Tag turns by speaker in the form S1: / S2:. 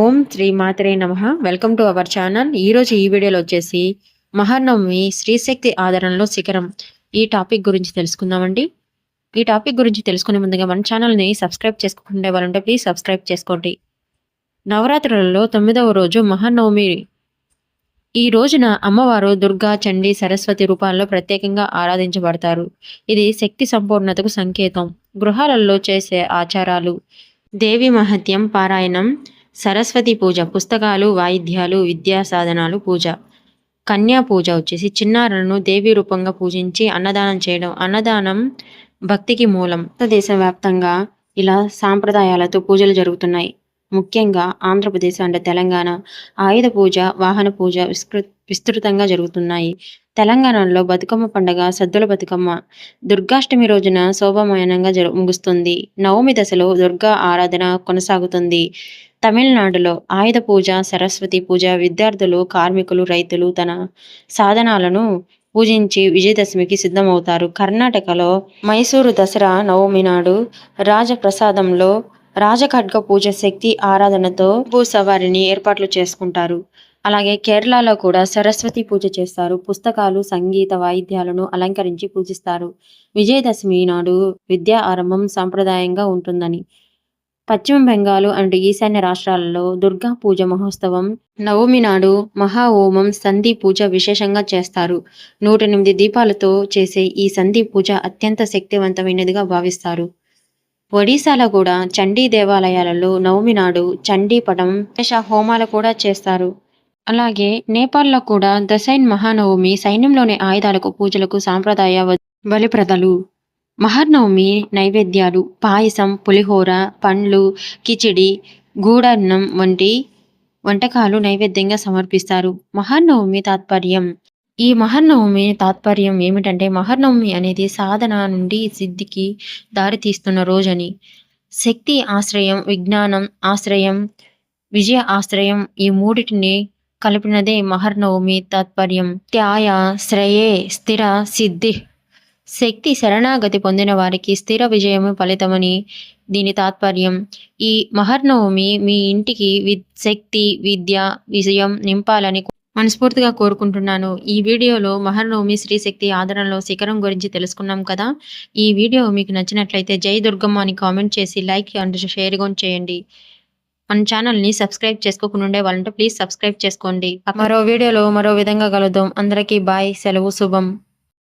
S1: ఓం శ్రీ మాతరే నమ. Welcome to our channel. ఈరోజు ఈ వీడియోలో వచ్చేసి మహానవమి శ్రీశక్తి ఆదరణలో శిఖరం. ఈ టాపిక్ గురించి తెలుసుకుందామండి. ఈ టాపిక్ గురించి తెలుసుకునే ముందుగా మన ఛానల్ని సబ్స్క్రైబ్ చేసుకుంటే వాళ్ళంటే ప్లీజ్ సబ్స్క్రైబ్ చేసుకోండి. నవరాత్రులలో తొమ్మిదవ రోజు మహానవమి ఈ రోజున అమ్మవారు దుర్గా చండి సరస్వతి రూపాల్లో ప్రత్యేకంగా ఆరాధించబడతారు. ఇది శక్తి సంపూర్ణతకు సంకేతం. గృహాలలో చేసే ఆచారాలు. దేవి మహత్యం పారాయణం సరస్వతి పూజ పుస్తకాలు వాయిద్యాలు విద్యా సాధనాలు పూజ. కన్యా పూజ వచ్చేసి చిన్నారులను దేవి రూపంగా పూజించి అన్నదానం చేయడం. అన్నదానం భక్తికి మూలం. దేశవ్యాప్తంగా ఇలా సాంప్రదాయాలతో పూజలు జరుగుతున్నాయి. ముఖ్యంగా ఆంధ్రప్రదేశ్ అంటే తెలంగాణ ఆయుధ పూజ వాహన పూజ విస్తృ విస్తృతంగా జరుగుతున్నాయి. తెలంగాణలో బతుకమ్మ పండుగ సద్దుల బతుకమ్మ దుర్గాష్టమి రోజున శోభామయనంగా జరు ముగుస్తుంది. నవమి దశలో దుర్గా ఆరాధన కొనసాగుతుంది. తమిళనాడులో ఆయుధ పూజ సరస్వతి పూజ విద్యార్థులు కార్మికులు రైతులు తన సాధనాలను పూజించి విజయదశమికి సిద్ధమవుతారు. కర్ణాటకలో మైసూరు దసరా నవమి నాడు రాజప్రసాదంలో రాజఖడ్గ పూజ శక్తి ఆరాధనతో భూసవారిని ఏర్పాట్లు చేసుకుంటారు. అలాగే కేరళలో కూడా సరస్వతి పూజ చేస్తారు. పుస్తకాలు సంగీత వాయిద్యాలను అలంకరించి పూజిస్తారు. విజయదశమి నాడు విద్యా ఆరంభం సాంప్రదాయంగా ఉంటుందని పశ్చిమ బెంగాల్ అండ్ ఈశాన్య రాష్ట్రాలలో దుర్గా పూజ మహోత్సవం నవమి నాడు మహా హోమం సంధి పూజ విశేషంగా చేస్తారు. నూట ఎనిమిది దీపాలతో చేసే ఈ సంధి పూజ అత్యంత శక్తివంతమైనదిగా భావిస్తారు. ఒడిశాలో కూడా చండీ దేవాలయాలలో నవమి నాడు చండీ పటం విశేష హోమాలు కూడా చేస్తారు. అలాగే నేపాల్లో కూడా దసైన్ మహానవమి సైన్యంలోని ఆయుధాలకు పూజలకు సాంప్రదాయ బలిప్రదలు మహానవమి నైవేద్యాలు పాయసం పులిహోర పండ్లు కిచిడి గూడన్నం వంటి వంటకాలు నైవేద్యంగా సమర్పిస్తారు. మహానవమి తాత్పర్యం. ఈ మహర్నవమి తాత్పర్యం ఏమిటంటే మహర్నవమి అనేది సాధన నుండి సిద్ధికి దారితీస్తున్న రోజని. శక్తి ఆశ్రయం విజ్ఞానం ఆశ్రయం విజయ ఆశ్రయం ఈ మూడిటిని కలిపినదే మహర్నవమి తాత్పర్యం. త్యాయ శ్రేయే స్థిర సిద్ధి శక్తి శరణాగతి పొందిన వారికి స్థిర విజయము ఫలితమని దీని తాత్పర్యం. ఈ మహర్నవమి మీ ఇంటికి వి శక్తి విద్య విజయం నింపాలని మనస్ఫూర్తిగా కోరుకుంటున్నాను. ఈ వీడియోలో మహర్నవమి శ్రీశక్తి ఆదరణలో శిఖరం గురించి తెలుసుకున్నాం కదా. ఈ వీడియో మీకు నచ్చినట్లయితే జై దుర్గమ్మ అని కామెంట్ చేసి లైక్ అండ్ షేర్ కూడా చేయండి. మన ఛానల్ని సబ్స్క్రైబ్ చేసుకోకుండా ఉండే వాళ్ళంటే ప్లీజ్ సబ్స్క్రైబ్ చేసుకోండి. మరో వీడియోలో మరో విధంగా కలుద్దాం. అందరికీ బాయ్. సెలవు శుభం.